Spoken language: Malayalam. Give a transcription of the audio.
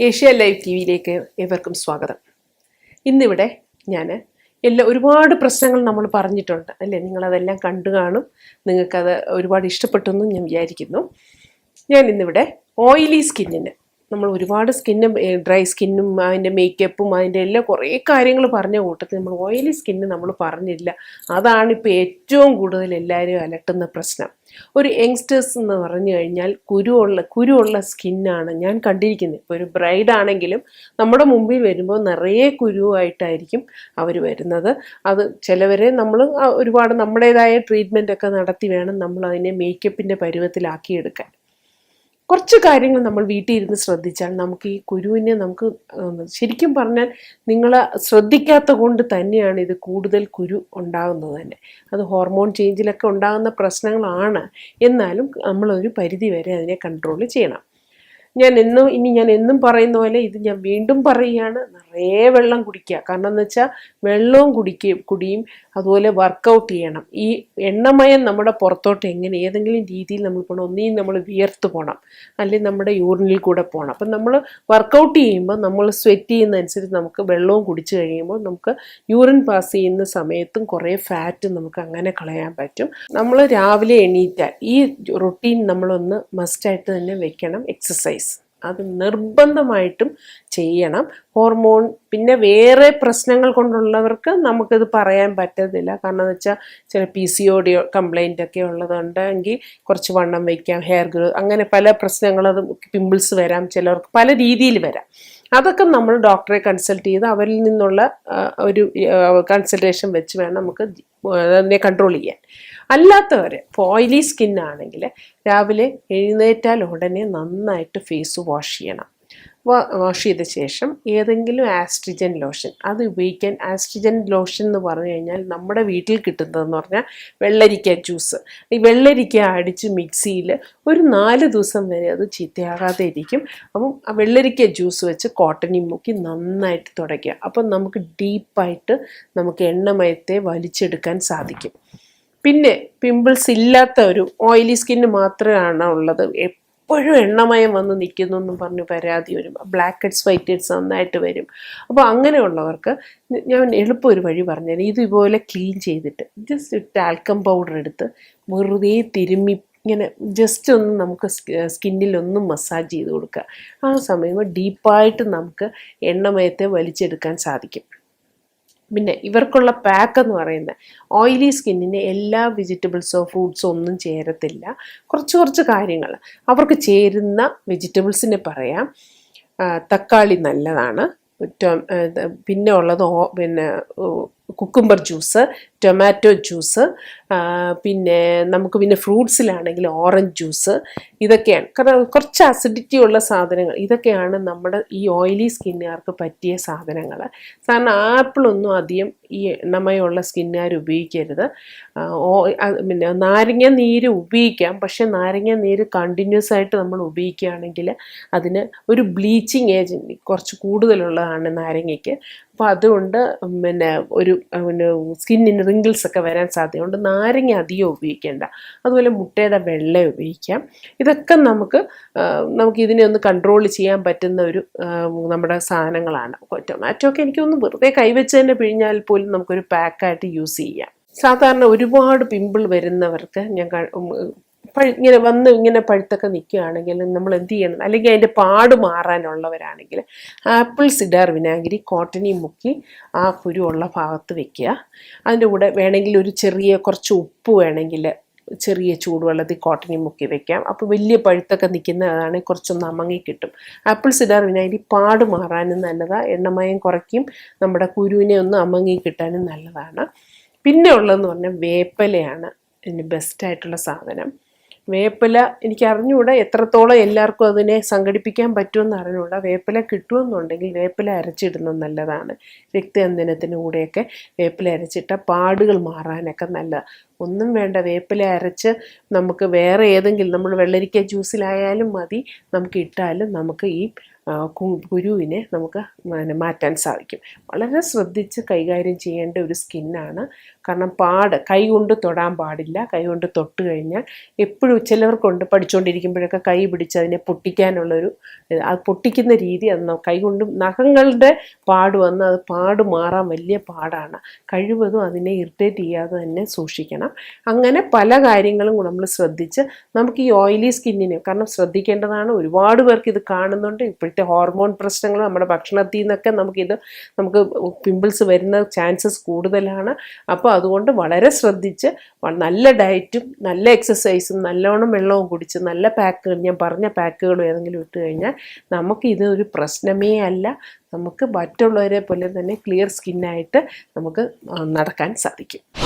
ഏഷ്യ ലൈവ് ടി വിയിലേക്ക് ഏവർക്കും സ്വാഗതം. ഇന്നിവിടെ ഞാൻ എല്ലാ ഒരുപാട് പ്രശ്നങ്ങൾ നമ്മൾ പറഞ്ഞിട്ടുണ്ട് അല്ലേ? നിങ്ങളതെല്ലാം കണ്ടു കാണും നിങ്ങൾക്കത് ഒരുപാട് ഇഷ്ടപ്പെട്ടു എന്നും ഞാൻ വിചാരിക്കുന്നു. ഞാൻ ഇന്നിവിടെ ഓയിലി സ്കിന്നിന് നമ്മൾ ഒരുപാട് സ്കിന്നും ഡ്രൈ സ്കിന്നും അതിന്റെ മേക്കപ്പും അതിന്റെ എല്ലാം കുറേ കാര്യങ്ങൾ പറഞ്ഞ കൂട്ടത്തിൽ നമ്മൾ ഓയിലി സ്കിന്ന് നമ്മൾ പറഞ്ഞില്ല. അതാണ് ഇപ്പോൾ ഏറ്റവും കൂടുതൽ എല്ലാവരും അലട്ടുന്ന പ്രശ്നം. ഒരു യങ്സ്റ്റേഴ്സ് എന്ന് പറഞ്ഞു കഴിഞ്ഞാൽ കുരുവുള്ള കുരുവുള്ള സ്കിന്നാണ് ഞാൻ കണ്ടിരിക്കുന്നത്. ഇപ്പോൾ ഒരു ബ്രൈഡ് ആണെങ്കിലും നമ്മുടെ മുമ്പിൽ വരുമ്പോൾ നിറയെ കുരുവായിട്ടായിരിക്കും അവർ വരുന്നത്. അത് ചിലവരെ നമ്മൾ ഒരുപാട് നമ്മുടേതായ ട്രീറ്റ്മെന്റ് ഒക്കെ നടത്തി വേണം നമ്മൾ അതിനെ മേക്കപ്പിന്റെ പരുവത്തിലാക്കിയെടുക്കാൻ. കുറച്ച് കാര്യങ്ങൾ നമ്മൾ വീട്ടിൽ ഇരുന്ന് ശ്രദ്ധിച്ചാൽ നമുക്ക് ഈ കുരുവിനെ നമുക്ക് ശരിക്കും പറഞ്ഞാൽ നിങ്ങൾ ശ്രദ്ധിക്കാത്ത കൊണ്ട് തന്നെയാണ് ഇത് കൂടുതൽ കുരു ഉണ്ടാകുന്നത് തന്നെ. അത് ഹോർമോൺ ചേഞ്ചിലൊക്കെ ഉണ്ടാകുന്ന പ്രശ്നങ്ങളാണ്. എന്നാലും നമ്മളൊരു പരിധി വരെ അതിനെ കൺട്രോൾ ചെയ്യണം. ഞാൻ എന്നും ഇനി ഞാൻ എന്നും പറയുന്ന പോലെ ഇത് ഞാൻ വീണ്ടും പറയുകയാണ്. നിറയെ വെള്ളം കുടിക്കുക. കാരണം എന്ന് വെച്ചാൽ വെള്ളവും കുടിക്കുകയും കുടിയും അതുപോലെ വർക്കൗട്ട് ചെയ്യണം. ഈ എണ്ണമയം നമ്മുടെ പുറത്തോട്ട് എങ്ങനെ ഏതെങ്കിലും രീതിയിൽ നമ്മൾ പോകണം ഒന്നീ നമ്മൾ വിയർത്ത് പോകണം അല്ലെങ്കിൽ നമ്മുടെ യൂറിനിൽ കൂടെ പോകണം അപ്പം നമ്മൾ വർക്കൗട്ട് ചെയ്യുമ്പോൾ നമ്മൾ സ്വെറ്റ് ചെയ്യുന്നതനുസരിച്ച് നമുക്ക് വെള്ളവും കുടിച്ചു കഴിയുമ്പോൾ നമുക്ക് യൂറിൻ പാസ് ചെയ്യുന്ന സമയത്തും കുറേ ഫാറ്റ് നമുക്ക് അങ്ങനെ കളയാൻ പറ്റും. നമ്മൾ രാവിലെ എണീറ്റാൽ ഈ റൊട്ടീൻ നമ്മളൊന്ന് മസ്റ്റായിട്ട് തന്നെ വെക്കണം. എക്സസൈസ് അത് നിർബന്ധമായിട്ടും ചെയ്യണം. ഹോർമോൺ പിന്നെ വേറെ പ്രശ്നങ്ങൾ കൊണ്ടുള്ളവർക്ക് നമുക്കിത് പറയാൻ പറ്റത്തില്ല. കാരണം എന്ന് വെച്ചാൽ ചില P C O D complaint ഒക്കെ ഉള്ളതുണ്ടെങ്കിൽ കുറച്ച് വണ്ണം വയ്ക്കാം ഹെയർ ഗ്രോ അങ്ങനെ പല പ്രശ്നങ്ങൾ അത് പിമ്പിൾസ് വരാം ചിലർക്ക് പല രീതിയിൽ വരാം. അതൊക്കെ നമ്മൾ ഡോക്ടറെ കൺസൾട്ട് ചെയ്ത് അവരിൽ നിന്നുള്ള ഒരു കൺസൾട്ടേഷൻ വെച്ച് വേണം നമുക്ക് അതിനെ കൺട്രോൾ ചെയ്യാൻ. അല്ലാത്തവർ ഓയിലി സ്കിൻ ആണെങ്കിൽ രാവിലെ എഴുന്നേറ്റാൽ ഉടനെ നന്നായിട്ട് ഫേസ് വാഷ് ചെയ്യണം. വാഷ് ചെയ്ത ശേഷം ഏതെങ്കിലും ആസ്ട്രിജൻ ലോഷൻ അത് ഉപയോഗിക്കാൻ ആസ്ട്രിജൻ ലോഷൻ എന്ന് പറഞ്ഞു കഴിഞ്ഞാൽ നമ്മുടെ വീട്ടിൽ കിട്ടുന്നതെന്ന് പറഞ്ഞാൽ വെള്ളരിക്ക ജ്യൂസ് ഈ വെള്ളരിക്ക അടിച്ച് മിക്സിയിൽ ഒരു നാല് ദിവസം വരെ അത് ചീത്തയാകാതെ ഇരിക്കും. അപ്പം ആ വെള്ളരിക്ക ജ്യൂസ് വെച്ച് കോട്ടണി മുക്കി നന്നായിട്ട് തുടയ്ക്കുക. അപ്പം നമുക്ക് ഡീപ്പായിട്ട് നമുക്ക് എണ്ണമയത്തെ വലിച്ചെടുക്കാൻ സാധിക്കും. പിന്നെ പിമ്പിൾസ് ഇല്ലാത്ത ഒരു ഓയിലി സ്കിന്ന് മാത്രമാണ് ഉള്ളത്. എപ്പോഴും എണ്ണമയം വന്ന് നിൽക്കുന്നു എന്നും പറഞ്ഞ് പരാതി വരും. ബ്ലാക്ക് ഹെഡ്സ് വൈറ്റ് ഹെഡ്സ് നന്നായിട്ട് വരും. അപ്പോൾ അങ്ങനെയുള്ളവർക്ക് ഞാൻ എളുപ്പം ഒരു വഴി പറഞ്ഞു ഇതുപോലെ ക്ലീൻ ചെയ്തിട്ട് ജസ്റ്റ് ടാൽക്കം പൗഡർ എടുത്ത് വെറുതെ തിരുമ്മി ഇങ്ങനെ ജസ്റ്റ് ഒന്ന് നമുക്ക് സ്കിന്നിൽ ഒന്ന് മസാജ് ചെയ്ത് കൊടുക്കുക. ആ സമയം ഡീപ്പായിട്ട് നമുക്ക് എണ്ണമയത്തെ വലിച്ചെടുക്കാൻ സാധിക്കും. പിന്നെ ഇവർക്കുള്ള പാക്ക് എന്ന് പറയുന്നത് ഓയിലി സ്കിന്നിന് എല്ലാ വെജിറ്റബിൾസോ ഫ്രൂട്ട്സോ ഒന്നും ചേരത്തില്ല. കുറച്ച് കുറച്ച് കാര്യങ്ങൾ. അവർക്ക് ചേരുന്ന വെജിറ്റബിൾസിനെ പറയാം. തക്കാളി നല്ലതാണ്. പിന്നെ ഉള്ളത് പിന്നെ കുക്കുംബർ ജ്യൂസ് ടൊമാറ്റോ ജ്യൂസ് പിന്നെ നമുക്ക് പിന്നെ ഫ്രൂട്ട്സിലാണെങ്കിൽ ഓറഞ്ച് ജ്യൂസ് ഇതൊക്കെയാണ്. കാരണം കുറച്ച് അസിഡിറ്റി ഉള്ള സാധനങ്ങൾ ഇതൊക്കെയാണ് നമ്മുടെ ഈ ഓയിലി സ്കിന്നുകാർക്ക് പറ്റിയ സാധനങ്ങൾ. കാരണം ആപ്പിളൊന്നും അധികം ഈ എണ്ണമയുള്ള സ്കിന്നുകാർ ഉപയോഗിക്കരുത്. പിന്നെ നാരങ്ങ നീര് ഉപയോഗിക്കാം. പക്ഷേ നാരങ്ങ നീര് കണ്ടിന്യൂസ് ആയിട്ട് നമ്മൾ ഉപയോഗിക്കുകയാണെങ്കിൽ അതിന് ഒരു ബ്ലീച്ചിങ് ഏജന്റ് കുറച്ച് കൂടുതലുള്ളതാണ് നാരങ്ങയ്ക്ക്. അപ്പോൾ അതുകൊണ്ട് പിന്നെ ഒരു പിന്നെ സ്കിന്നിന് റിങ്കിൾസ് ഒക്കെ വരാൻ സാധ്യതയുണ്ട്. നാരങ്ങ അധികം ഉപയോഗിക്കേണ്ട. അതുപോലെ മുട്ടയുടെ വെള്ള ഉപയോഗിക്കാം. ഇതൊക്കെ നമുക്ക് നമുക്ക് ഇതിനെ ഒന്ന് കൺട്രോൾ ചെയ്യാൻ പറ്റുന്ന ഒരു നമ്മുടെ സാധനങ്ങളാണ്. ടൊമാറ്റോ ഒക്കെ എനിക്കൊന്ന് വെറുതെ കൈവച്ച് തന്നെ പിഴിഞ്ഞാൽ പോലും നമുക്കൊരു പാക്കായിട്ട് യൂസ് ചെയ്യാം. സാധാരണ ഒരുപാട് പിമ്പിൾ വരുന്നവർക്ക് ഞാൻ ഇങ്ങനെ വന്ന് ഇങ്ങനെ പഴുത്തൊക്കെ നിൽക്കുകയാണെങ്കിൽ നമ്മൾ എന്ത് ചെയ്യണം? അല്ലെങ്കിൽ അതിന്റെ പാട് മാറാനുള്ളവരാണെങ്കിൽ ആപ്പിൾ സിഡാർ വിനാഗിരി കോട്ടണി മുക്കി ആ കുരു ഉള്ള ഭാഗത്ത് വെക്കുക. അതിന്റെ കൂടെ വേണമെങ്കിൽ ഒരു ചെറിയ കുറച്ച് ഉപ്പ് വേണമെങ്കിൽ ചെറിയ ചൂടുവെള്ളത്തിൽ കോട്ടണി മുക്കി വെക്കാം. അപ്പോൾ വലിയ പഴുത്തൊക്കെ നിൽക്കുന്നതാണ് കുറച്ചൊന്ന് അമങ്ങി കിട്ടും. ആപ്പിൾ സിഡാർ വിനാഗിരി പാട് മാറാനും നല്ലതാണ് എണ്ണമയം കുറയ്ക്കും. നമ്മുടെ കുരുവിനെ ഒന്ന് അമങ്ങി കിട്ടാനും നല്ലതാണ്. പിന്നെ ഉള്ളതെന്ന് പറഞ്ഞാൽ വേപ്പലയാണ് ഇതിന് ബെസ്റ്റായിട്ടുള്ള സാധനം. വേപ്പില എനിക്ക് അറിഞ്ഞുകൂടാ എത്രത്തോളം എല്ലാവർക്കും അതിനെ സംഘടിപ്പിക്കാൻ പറ്റുമെന്ന് അറിഞ്ഞുകൂടാ വേപ്പില കിട്ടുമെന്നുണ്ടെങ്കിൽ വേപ്പില അരച്ചിടുന്നത് നല്ലതാണ്. രക്തചന്ദനത്തിന് കൂടെയൊക്കെ വേപ്പില അരച്ചിട്ട പാടുകൾ മാറാനൊക്കെ നല്ലതാണ് ഒന്നും വേണ്ട വേപ്പില അരച്ച് നമുക്ക് വേറെ ഏതെങ്കിലും നമ്മൾ വെള്ളരിക്ക ജ്യൂസിലായാലും മതി നമുക്ക് ഇട്ടാലും നമുക്ക് ഈ കുരുവിനെ നമുക്ക് മാറ്റാൻ സാധിക്കും. വളരെ ശ്രദ്ധിച്ച് കൈകാര്യം ചെയ്യേണ്ട ഒരു സ്കിന്നാണ്. കാരണം പാട് കൈ കൊണ്ട് തൊടാൻ പാടില്ല. കൈ കൊണ്ട് തൊട്ട് കഴിഞ്ഞാൽ എപ്പോഴും ചിലവർക്കുണ്ട് പഠിച്ചുകൊണ്ടിരിക്കുമ്പോഴൊക്കെ കൈ പിടിച്ച് അതിനെ പൊട്ടിക്കാനുള്ളൊരു. അത് പൊട്ടിക്കുന്ന രീതി അത് കൈ കൊണ്ട് നഖങ്ങളുടെ പാട് വന്ന് അത് പാട് മാറാൻ വലിയ പാടാണ്. കഴിവതും അതിനെ ഇറിറ്റേറ്റ് ചെയ്യാതെ തന്നെ സൂക്ഷിക്കണം. അങ്ങനെ പല കാര്യങ്ങളും നമ്മൾ ശ്രദ്ധിച്ച് നമുക്ക് ഈ ഓയിലി സ്കിന്നിനെ കാരണം ശ്രദ്ധിക്കേണ്ടതാണ്. ഒരുപാട് പേർക്ക് ഇത് കാണുന്നുണ്ട്. ഇപ്പോഴത്തെ ഹോർമോൺ പ്രശ്നങ്ങൾ നമ്മുടെ ഭക്ഷണത്തിൽ നിന്നൊക്കെ നമുക്കിത് നമുക്ക് പിമ്പിൾസ് വരുന്ന ചാൻസസ് കൂടുതലാണ്. അപ്പോൾ അതുകൊണ്ട് വളരെ ശ്രദ്ധിച്ച് നല്ല ഡയറ്റും നല്ല എക്സസൈസും നല്ലോണം വെള്ളവും കുടിച്ച് നല്ല പാക്കുകൾ ഞാൻ പറഞ്ഞ പാക്കുകളും ഏതെങ്കിലും ഇട്ട് കഴിഞ്ഞാൽ നമുക്ക് ഒരു പ്രശ്നമേ അല്ല. നമുക്ക് മറ്റുള്ളവരെ പോലെ തന്നെ ക്ലിയർ സ്കിന്നായിട്ട് നമുക്ക് നടക്കാൻ സാധിക്കും.